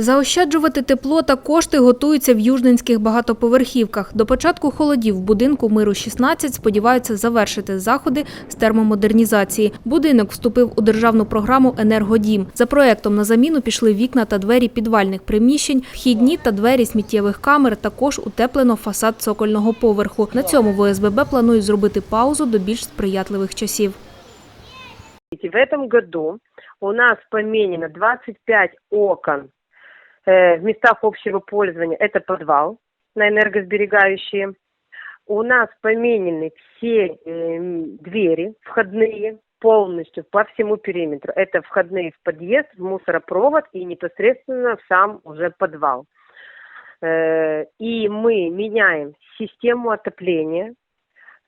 Заощаджувати тепло та кошти готуються в южненських багатоповерхівках. До початку холодів в будинку миру 16 сподіваються завершити заходи з термомодернізації. Будинок вступив у державну програму Енергодім. За проектом на заміну пішли вікна та двері підвальних приміщень, вхідні та двері сміттєвих камер. Також утеплено фасад цокольного поверху. На цьому в ОСББ планують зробити паузу до більш сприятливих часів. В этом году у нас поменено 25 окон в местах общего пользования. Это подвал на энергосберегающие. У нас поменены все э, двери входные полностью по всему периметру. Это входные в подъезд, в мусоропровод и непосредственно в сам уже подвал. Э, И мы меняем систему отопления.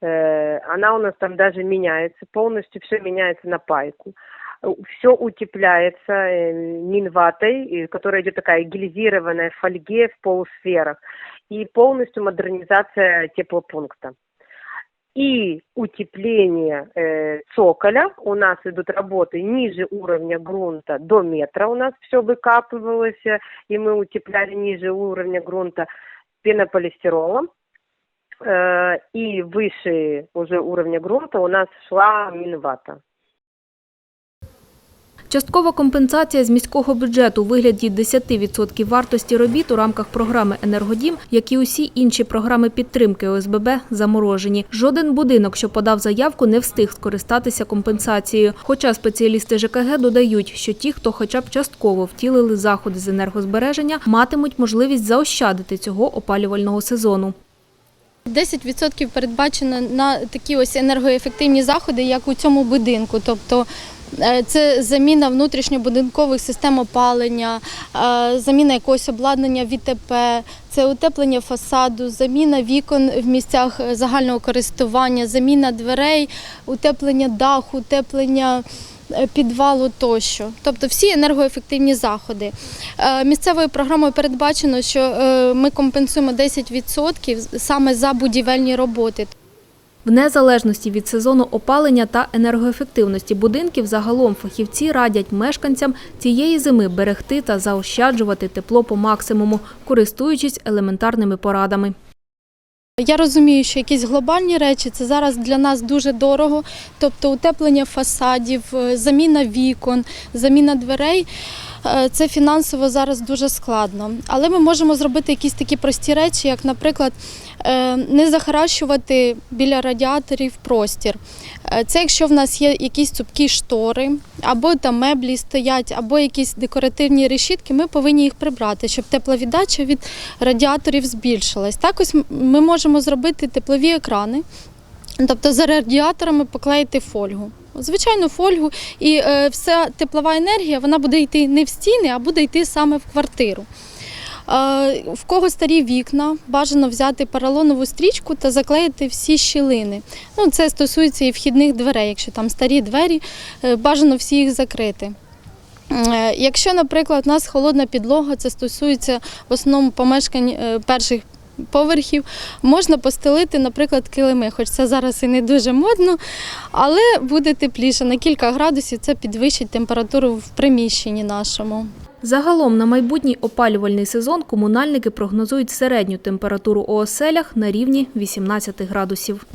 Э, Она у нас там даже меняется, полностью все меняется на пайку. Все утепляется э, минватой, которая идет такая гелизированная в фольге в полусферах. И полностью модернизация теплопункта. И утепление э, цоколя. У нас идут работы ниже уровня грунта до метра. У нас все выкапывалось, э, и мы утепляли ниже уровня грунта пенополистиролом. Э, и выше уже уровня грунта у нас шла минвата. Часткова компенсація з міського бюджету у вигляді 10% вартості робіт у рамках програми «Енергодім», як і усі інші програми підтримки ОСББ, заморожені. Жоден будинок, що подав заявку, не встиг скористатися компенсацією. Хоча спеціалісти ЖКГ додають, що ті, хто хоча б частково втілили заходи з енергозбереження, матимуть можливість заощадити цього опалювального сезону. 10% передбачено на такі ось енергоефективні заходи, як у цьому будинку. Тобто це заміна внутрішньобудинкових систем опалення, е, заміна якогось обладнання ВІТП, це утеплення фасаду, заміна вікон в місцях загального користування, заміна дверей, утеплення даху, утеплення е, підвалу тощо. Тобто всі енергоефективні заходи. Е, Місцевою програмою передбачено, що е, ми компенсуємо 10% саме за будівельні роботи. В незалежності від сезону опалення та енергоефективності будинків загалом фахівці радять мешканцям цієї зими берегти та заощаджувати тепло по максимуму, користуючись елементарними порадами. Я розумію, що якісь глобальні речі це зараз для нас дуже дорого, тобто утеплення фасадів, е, заміна вікон, заміна дверей. е, Це фінансово зараз дуже складно. Але ми можемо зробити якісь такі прості речі, як, наприклад, е, не захаращувати біля радіаторів простір. Це якщо в нас є якісь цупкі штори, або там меблі стоять, або якісь декоративні решітки, ми повинні їх прибрати, щоб тепловіддача від радіаторів збільшилась. Так ось ми можемо зробити теплові екрани, тобто за радіаторами поклеїти фольгу. Звичайну фольгу, і е, вся теплова енергія вона буде йти не в стіни, а буде йти саме в квартиру. В кого старі вікна, бажано взяти поролонову стрічку та заклеїти всі щілини. Ну, це стосується і вхідних дверей. Якщо там старі двері, е, бажано всі їх закрити. Е, Якщо, наприклад, у нас холодна підлога, це стосується в основному помешкань перших поверхів, можна постелити, наприклад, килими, хоч це зараз і не дуже модно, але буде тепліше. На кілька градусів це підвищить температуру в приміщенні нашому. Загалом на майбутній опалювальний сезон комунальники прогнозують середню температуру у оселях на рівні 18 градусів.